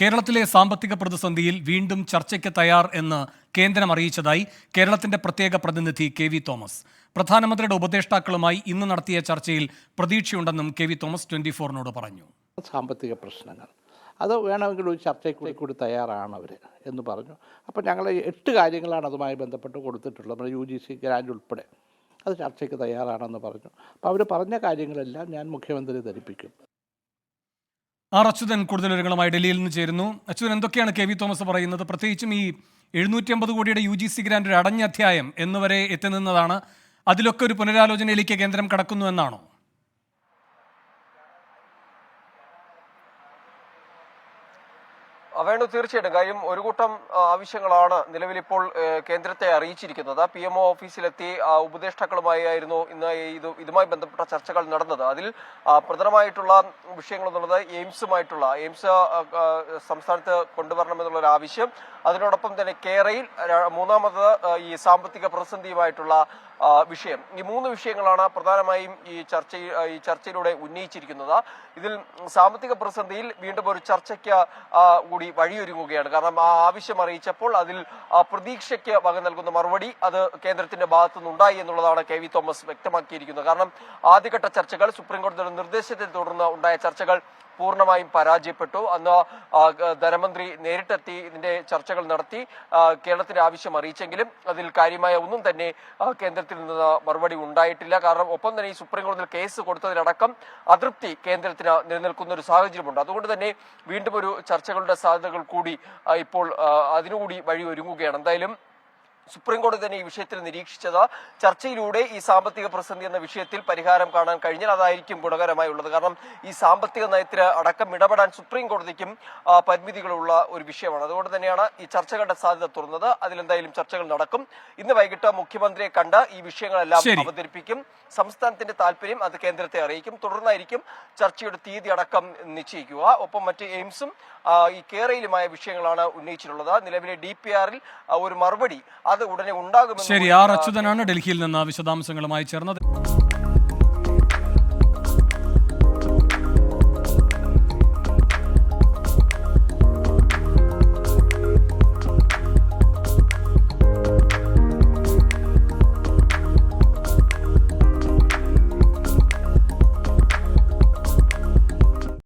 കേരളത്തിലെ സാമ്പത്തിക പ്രതിസന്ധിയിൽ വീണ്ടും ചർച്ചയ്ക്ക് തയ്യാർ എന്ന് കേന്ദ്രം അറിയിച്ചതായി കേരളത്തിന്റെ പ്രത്യേക പ്രതിനിധി കെ വി തോമസ്. പ്രധാനമന്ത്രിയുടെ ഉപദേഷ്ടാക്കളുമായി ഇന്ന് നടത്തിയ ചർച്ചയിൽ പ്രതീക്ഷയുണ്ടെന്നും കെ വി തോമസ് ട്വന്റി ഫോറിനോട് പറഞ്ഞു. സാമ്പത്തിക പ്രശ്നങ്ങൾ. അത് വേണമെങ്കിൽ ഒരു ചർച്ചയ്ക്ക് കൂടി തയ്യാറാണ് അവർ എന്ന് പറഞ്ഞു. അപ്പോൾ ഞങ്ങൾ എട്ട് കാര്യങ്ങളാണ് അതുമായി ബന്ധപ്പെട്ട് കൊടുത്തിട്ടുള്ളത്. നമ്മുടെ യു ജി സി ഗ്രാൻഡ് ഉൾപ്പെടെ. അത് ചർച്ചയ്ക്ക് തയ്യാറാണെന്ന് പറഞ്ഞു. അപ്പോൾ അവർ പറഞ്ഞ കാര്യങ്ങളെല്ലാം ഞാൻ മുഖ്യമന്ത്രി ധരിപ്പിക്കും. ആർ അച്യുതൻ കൂടുതൽ വിവരങ്ങളുമായി ഡൽഹിയിൽ നിന്ന് ചേരുന്നു. അച്യുതൻ എന്തൊക്കെയാണ് കെ വി തോമസ് പറയുന്നത്? പ്രത്യേകിച്ചും ഈ എഴുന്നൂറ്റി അമ്പത് കോടിയുടെ യു ജി സി ഗ്രാൻഡ് ഒരു അടഞ്ഞ അധ്യായം എന്നുവരെ എത്തി നിന്നതാണ്. അതിലൊക്കെ ഒരു പുനരാലോചനയിലേക്ക് കേന്ദ്രം കടക്കുന്നു എന്നാണോ ആ, വേണു തീർച്ചയായിട്ടും. കാര്യം ഒരു കൂട്ടം ആവശ്യങ്ങളാണ് നിലവിൽ ഇപ്പോൾ കേന്ദ്രത്തെ അറിയിച്ചിരിക്കുന്നത്. പി എം ഒ ഓഫീസിലെത്തി ഉപദേഷ്ടാക്കളുമായി ആയിരുന്നു ഇന്ന് ഇത് ഇതുമായി ബന്ധപ്പെട്ട ചർച്ചകൾ നടന്നത്. അതിൽ പ്രധാനമായിട്ടുള്ള വിഷയങ്ങൾ എന്നുള്ളത് എയിംസുമായിട്ടുള്ള എയിംസ് സംസ്ഥാനത്ത് കൊണ്ടുവരണമെന്നുള്ള ഒരു ആവശ്യം. അതിനോടൊപ്പം തന്നെ കേരയിൽ മൂന്നാമത് ഈ സാമ്പത്തിക പ്രതിസന്ധിയുമായിട്ടുള്ള വിഷയം. ഈ മൂന്ന് വിഷയങ്ങളാണ് പ്രധാനമായും ഈ ചർച്ച ഈ ചർച്ചയിലൂടെ ഉന്നയിച്ചിരിക്കുന്നത്. ഇതിൽ സാമ്പത്തിക പ്രതിസന്ധിയിൽ വീണ്ടും ഒരു ചർച്ചയ്ക്ക് ആ, കൂടി വഴിയൊരുങ്ങുകയാണ്. കാരണം ആ ആവശ്യം അറിയിച്ചപ്പോൾ അതിൽ പ്രതീക്ഷയ്ക്ക് വക നൽകുന്ന മറുപടി അത് കേന്ദ്രത്തിന്റെ ഭാഗത്തുനിന്നുണ്ടായി എന്നുള്ളതാണ് കെ വി തോമസ് വ്യക്തമാക്കിയിരിക്കുന്നത്. കാരണം ആദ്യഘട്ട ചർച്ചകൾ സുപ്രീംകോടതിയുടെ നിർദ്ദേശത്തെ തുടർന്ന് ഉണ്ടായ ചർച്ചകൾ പൂർണമായും പരാജയപ്പെട്ടു. അന്ന് ധനമന്ത്രി നേരിട്ടെത്തി ഇതിന്റെ ചർച്ചകൾ നടത്തി കേരളത്തിന്റെ ആവശ്യം അറിയിച്ചെങ്കിലും അതിൽ കാര്യമായ ഒന്നും തന്നെ കേന്ദ്രത്തിൽ നിന്ന് മറുപടി ഉണ്ടായിട്ടില്ല. കാരണം ഒപ്പം തന്നെ ഈ സുപ്രീം കോടതിയിൽ കേസ് കൊടുത്തതിലടക്കം അതൃപ്തി കേന്ദ്രത്തിന് നിലനിൽക്കുന്ന ഒരു സാഹചര്യമുണ്ട്. അതുകൊണ്ട് തന്നെ വീണ്ടും ഒരു ചർച്ചകളുടെ സാധ്യതകൾ കൂടി ഇപ്പോൾ അതിനുകൂടി വഴി ഒരുങ്ങുകയാണ് എന്തായാലും സുപ്രീം കോടതി തന്നെ ഈ വിഷയത്തിൽ നിരീക്ഷിച്ചത്. ചർച്ചയിലൂടെ ഈ സാമ്പത്തിക പ്രതിസന്ധി എന്ന വിഷയത്തിൽ പരിഹാരം കാണാൻ കഴിഞ്ഞാൽ അതായിരിക്കും ഗുണകരമായി ഉള്ളത്. കാരണം ഈ സാമ്പത്തിക നയത്തിന് അടക്കം ഇടപെടാൻ സുപ്രീം കോടതിക്കും പരിമിതികളുള്ള ഒരു വിഷയമാണ്. അതുകൊണ്ട് തന്നെയാണ് ഈ ചർച്ചകളുടെ സാധ്യത തുറന്നത്. അതിലെന്തായാലും ചർച്ചകൾ നടക്കും. ഇന്ന് വൈകിട്ട് മുഖ്യമന്ത്രിയെ കണ്ട് ഈ വിഷയങ്ങളെല്ലാം. അവതരിപ്പിക്കും. സംസ്ഥാനത്തിന്റെ താല്പര്യം അത് കേന്ദ്രത്തെ അറിയിക്കും. തുടർന്നായിരിക്കും ചർച്ചയുടെ തീയതി അടക്കം നിശ്ചയിക്കുക. ഒപ്പം മറ്റ് എയിംസും ഈ കേരളയിലുമായ വിഷയങ്ങളാണ് ഉന്നയിച്ചിട്ടുള്ളത്. നിലവിലെ ഡി പി ആറിൽ ഒരു മറുപടി അത് ഉടനെ ഉണ്ടാകും ശരി ആർ അച്യുതനാണ് ഡൽഹിയിൽ നിന്ന് വിശദാംശങ്ങളുമായി ചേർന്നത്.